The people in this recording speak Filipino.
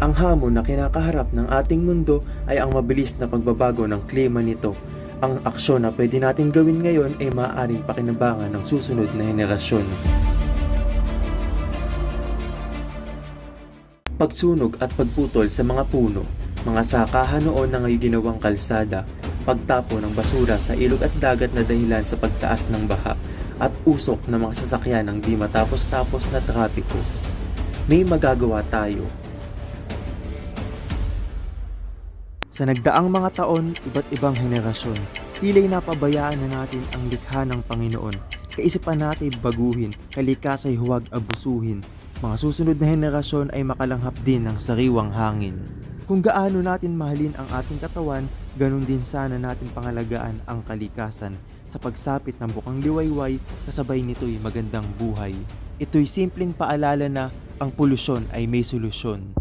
Ang hamon na kinakaharap ng ating mundo ay ang mabilis na pagbabago ng klima nito. Ang aksyon na pwede natin gawin ngayon ay maaaring pakinabangan ng susunod na henerasyon. Pagsunog at pagputol sa mga puno, mga sakahan noon na ngayon ginawang kalsada, pagtapo ng basura sa ilog at dagat na dahilan sa pagtaas ng baha, at usok ng mga sasakyan ng di matapos-tapos na trapiko. May magagawa tayo. Sa nagdaang mga taon, iba't ibang henerasyon, tila'y napabayaan na natin ang likha ng Panginoon. Kaisipan natin baguhin, kalikasay huwag abusuhin. Mga susunod na henerasyon ay makalanghap din ng sariwang hangin. Kung gaano natin mahalin ang ating katawan, ganun din sana natin pangalagaan ang kalikasan sa pagsapit ng bukang liwayway kasabay nito'y magandang buhay. Ito'y simpleng paalala na ang polusyon ay may solusyon.